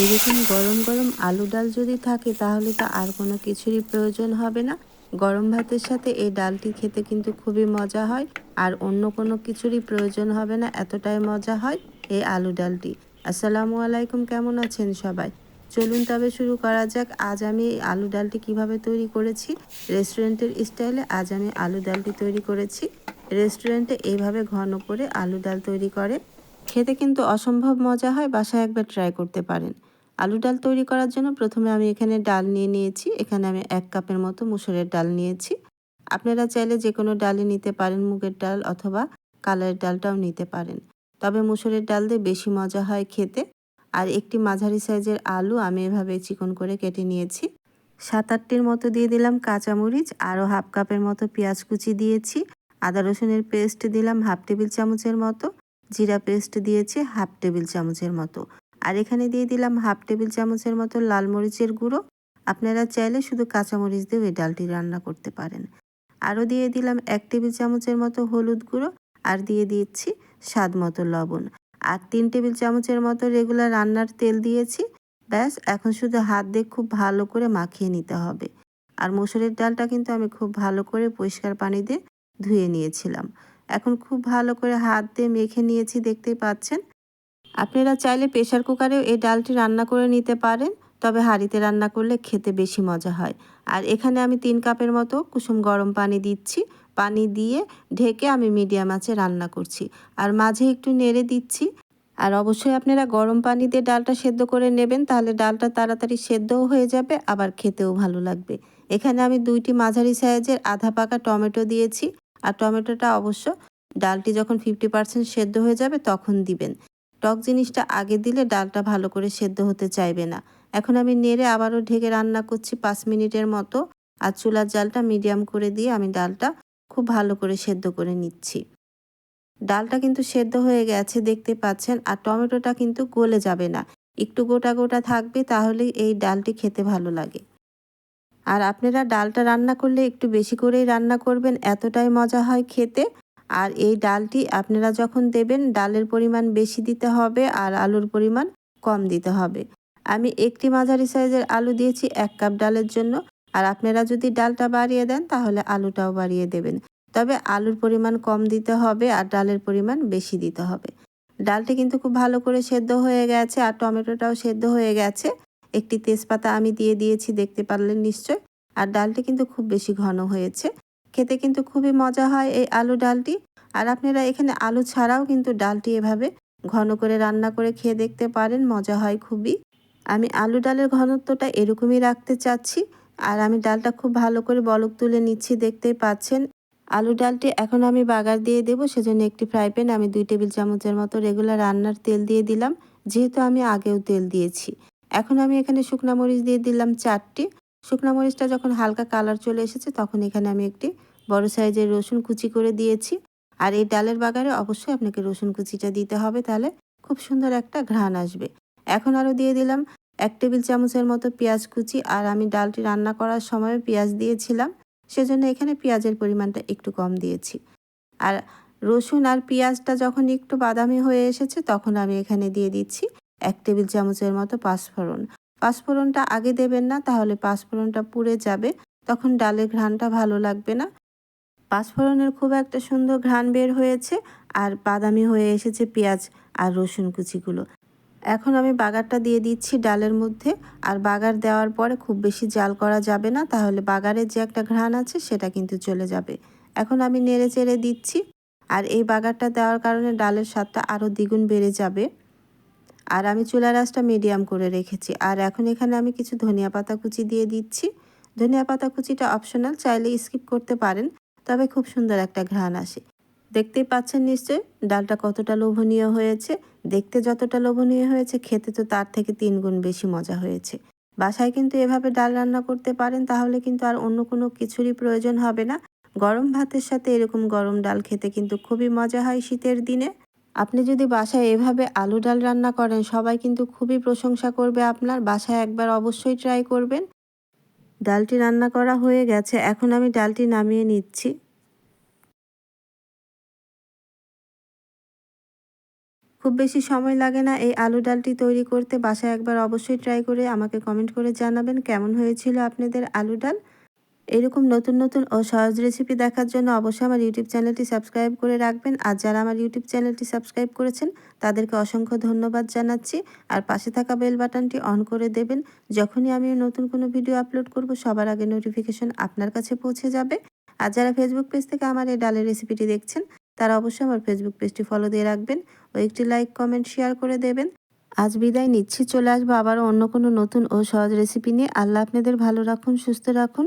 এইরকম গরম গরম আলু ডাল যদি থাকে, তাহলে তো আর কোনো কিছুরই প্রয়োজন হবে না। গরম ভাতের সাথে এই ডালটি খেতে কিন্তু খুবই মজা হয়, আর অন্য কোনো কিছুরই প্রয়োজন হবে না, এতটাই মজা হয় এই আলু ডালটি। আসসালামু আলাইকুম, কেমন আছেন সবাই? চলুন তবে শুরু করা যাক। আজ আমি এই আলু ডালটি কীভাবে তৈরি করেছি, রেস্টুরেন্টের স্টাইলে আজ আমি আলু ডালটি তৈরি করেছি। রেস্টুরেন্টে এইভাবে ঘন করে আলু ডাল তৈরি করে খেতে কিন্তু অসম্ভব মজা হয়, বাসায় একবার ট্রাই করতে পারেন। আলু ডাল তৈরি করার জন্য প্রথমে আমি এখানে ডাল নিয়ে নিয়েছি, এখানে আমি এক কাপের মতো মুসুরের ডাল নিয়েছি। আপনারা চাইলে যে কোনো ডালই নিতে পারেন, মুগের ডাল অথবা কালারের ডালটাও নিতে পারেন। তবে মুসুরের ডাল দিয়ে বেশি মজা হয় খেতে। আর একটি মাঝারি সাইজের আলু আমি এভাবে চিকন করে কেটে নিয়েছি। সাত আটটির মতো দিয়ে দিলাম কাঁচামরিচ, আরও হাফ কাপের মতো পেঁয়াজ কুচি দিয়েছি। আদা রসুনের পেস্ট দিলাম হাফ টেবিল চামচের মতো। জিরা পেস্ট দিয়েছি হাফ টেবিল চামচের মতো। আর এখানে দিয়ে দিলাম হাফ টেবিল চামচের মতো লাল মরিচের গুঁড়ো। আপনারা চাইলে শুধু কাঁচামরিচ দিয়েও এই ডালটি রান্না করতে পারেন। আরও দিয়ে দিলাম এক টেবিল চামচের মতো হলুদ গুঁড়ো। আর দিয়ে দিচ্ছি স্বাদ মতো লবণ। আর তিন টেবিল চামচের মতো রেগুলার রান্নার তেল দিয়েছি। ব্যাস, এখন শুধু হাত দিয়ে খুব ভালো করে মাখিয়ে নিতে হবে। আর মসুরের ডালটা কিন্তু আমি খুব ভালো করে পরিষ্কার পানি দিয়ে ধুয়ে নিয়েছিলাম। এখন খুব ভালো করে হাত দিয়ে মেখে নিয়েছি, দেখতেই পাচ্ছেন। আপনারা চাইলে প্রেশার কুকারেও এই ডালটি রান্না করে নিতে পারেন, তবে হাঁড়িতে রান্না করলে খেতে বেশি মজা হয়। আর এখানে আমি তিন কাপের মতো কুসুম গরম পানি দিচ্ছি। পানি দিয়ে ঢেকে আমি মিডিয়াম আঁচে রান্না করছি। আর মাঝে একটু নেড়ে দিচ্ছি। আর অবশ্যই আপনারা গরম পানি দিয়ে ডালটা সেদ্ধ করে নেবেন, তাহলে ডালটা তাড়াতাড়ি সেদ্ধও হয়ে যাবে, আবার খেতেও ভালো লাগবে। এখানে আমি দুইটি মাঝারি সাইজের আধা পাকা টমেটো দিয়েছি। আর টমেটোটা অবশ্য ডালটি যখন ফিফটি পার্সেন্ট সেদ্ধ হয়ে যাবে তখন দিবেন। টক জিনিসটা আগে দিলে ডালটা ভালো করে সেদ্ধ হতে চাইবে না। এখন আমি নেড়ে আবারও ঢেকে রান্না করছি পাঁচ মিনিটের মতো আর চুলার জালটা মিডিয়াম করে দিয়ে আমি ডালটা খুব ভালো করে সেদ্ধ করে নিচ্ছি। ডালটা কিন্তু সেদ্ধ হয়ে গেছে দেখতে পাচ্ছেন আর টমেটোটা কিন্তু গলে যাবে না। একটু গোটা গোটা থাকবে তাহলেই এই ডালটি খেতে ভালো লাগে। আর আপনারা ডালটা রান্না করলে একটু বেশি করেই রান্না করবেন, এতটাই মজা হয় খেতে। আর এই ডালটি আপনারা যখন দেবেন, ডালের পরিমাণ বেশি দিতে হবে আর আলুর পরিমাণ কম দিতে হবে। আমি একটি মাঝারি সাইজের আলু দিয়েছি এক কাপ ডালের জন্য। আর আপনারা যদি ডালটা বাড়িয়ে দেন, তাহলে আলুটাও বাড়িয়ে দেবেন। তবে আলুর পরিমাণ কম দিতে হবে আর ডালের পরিমাণ বেশি দিতে হবে। ডালটি কিন্তু খুব ভালো করে সেদ্ধ হয়ে গেছে আর টমেটোটাও সেদ্ধ হয়ে গেছে। একটি তেজপাতা আমি দিয়ে দিয়েছি, দেখতে পারলেন নিশ্চয়। আর ডালটি কিন্তু খুব বেশি ঘন হয়েছে। খেতে কিন্তু খুবই মজা হয় এই আলু ডালটি। আর আপনারা এখানে আলু ছাড়াও কিন্তু ডালটি এভাবে ঘন করে রান্না করে খেয়ে দেখতে পারেন, মজা হয় খুবই। আমি আলু ডালের ঘনত্বটা এরকমই রাখতে চাচ্ছি। আর আমি ডালটা খুব ভালো করে বলক তুলে নিচ্ছি, দেখতেই পাচ্ছেন। আলু ডালটি এখন আমি বাগার দিয়ে দেবো, সেজন্য একটি ফ্রাই প্যান আমি দুই টেবিল চামচের মতো রেগুলার রান্নার তেল দিয়ে দিলাম। যেহেতু আমি আগেও তেল দিয়েছি। এখন আমি এখানে শুকনা মরিচ দিয়ে দিলাম চারটি। শুকনা মরিচটা যখন হালকা কালার চলে এসেছে, তখন এখানে আমি একটি বড় সাইজের রসুন কুচি করে দিয়েছি। আর এই ডালের বাগারে অবশ্যই আপনাকে রসুন কুচিটা দিতে হবে, তাহলে খুব সুন্দর একটা ঘ্রাণ আসবে। এখন আরও দিয়ে দিলাম এক টেবিল চামচের মতো পেঁয়াজ কুচি, আর আমি ডালটি রান্না করার সময় পেঁয়াজ দিয়েছিলাম, সেজন্য এখানে পেঁয়াজের পরিমাণটা একটু কম দিয়েছি। আর রসুন আর পেঁয়াজটা যখন একটু বাদামি হয়ে এসেছে, তখন আমি এখানে দিয়ে দিচ্ছি এক টেবিল চামচের মতো পাঁচফোড়ন। পাঁচফোড়নটা আগে দেবেন না, তাহলে পাঁচফোড়নটা পুড়ে যাবে। তখন ডালের ঘ্রাণটা ভালো লাগবে না। পাঁচফোড়নের খুব একটা সুন্দর ঘ্রাণ বের হয়েছে আর বাদামি হয়ে এসেছে পেঁয়াজ আর রসুন কুচিগুলো। এখন আমি বাগারটা দিয়ে দিচ্ছি ডালের মধ্যে। আর বাগার দেওয়ার পরে খুব বেশি জাল করা যাবে না, তাহলে বাগারের যে একটা ঘ্রাণ আছে সেটা কিন্তু চলে যাবে। এখন আমি নেড়ে চেড়ে দিচ্ছি। আর এই বাগারটা দেওয়ার কারণে ডালের স্বাদটা আরও দ্বিগুণ বেড়ে যাবে। আর আমি চুলা রাসটা মিডিয়াম করে রেখেছি। আর এখন এখানে আমি কিছু ধনিয়া পাতা কুচি দিয়ে দিচ্ছি। ধনিয়া পাতা কুচিটা অপশনাল চাইলে স্কিপ করতে পারেন, তবে খুব সুন্দর একটা ঘ্রাণ আসে। দেখতেই পাচ্ছেন নিশ্চয় ডালটা কতটা লোভনীয় হয়েছে। দেখতে যতটা লোভনীয় হয়েছে, খেতে তো তার থেকে তিন গুণ বেশি মজা হয়েছে। বাসায় কিন্তু এভাবে ডাল রান্না করতে পারেন, তাহলে কিন্তু আর অন্য কোনো কিছুরই প্রয়োজন হবে না। গরম ভাতের সাথে এরকম গরম ডাল খেতে কিন্তু খুবই মজা হয় শীতের দিনে। আপনি যদি বাসায় এভাবে আলু ডাল রান্না করেন, সবাই কিন্তু খুবই প্রশংসা করবে আপনার। বাসায় একবার অবশ্যই ট্রাই করবেন। ডালটি রান্না করা হয়ে গেছে। এখন আমি ডালটি নামিয়ে নিচ্ছি। খুব বেশি সময় লাগে না এই আলু ডালটি তৈরি করতে। বাসায় একবার অবশ্যই ট্রাই করে আমাকে কমেন্ট করে জানাবেন কেমন হয়েছিল আপনাদের আলু ডাল। এরকম নতুন নতুন ও সহজ রেসিপি দেখার জন্য অবশ্যই আমার ইউটিউব চ্যানেলটি সাবস্ক্রাইব করে রাখবেন। আর যারা আমার ইউটিউব চ্যানেলটি সাবস্ক্রাইব করেছেন, তাদেরকে অসংখ্য ধন্যবাদ জানাচ্ছি। আর পাশে থাকা বেল বাটনটি অন করে দেবেন। যখনই আমি নতুন কোনো ভিডিও আপলোড করব, সবার আগে নোটিফিকেশন আপনার কাছে পৌঁছে যাবে। আর যারা ফেসবুক পেজ থেকে আমার এই ডালের রেসিপিটি দেখছেন, তারা অবশ্যই আমার ফেসবুক পেজটি ফলো দিয়ে রাখবেন ও একটি লাইক কমেন্ট শেয়ার করে দেবেন। আজ বিদায় নিচ্ছি, চলে আসব আবারও অন্য কোনো নতুন ও সহজ রেসিপি নিয়ে। আল্লাহ আপনাদের ভালো রাখুন, সুস্থ রাখুন।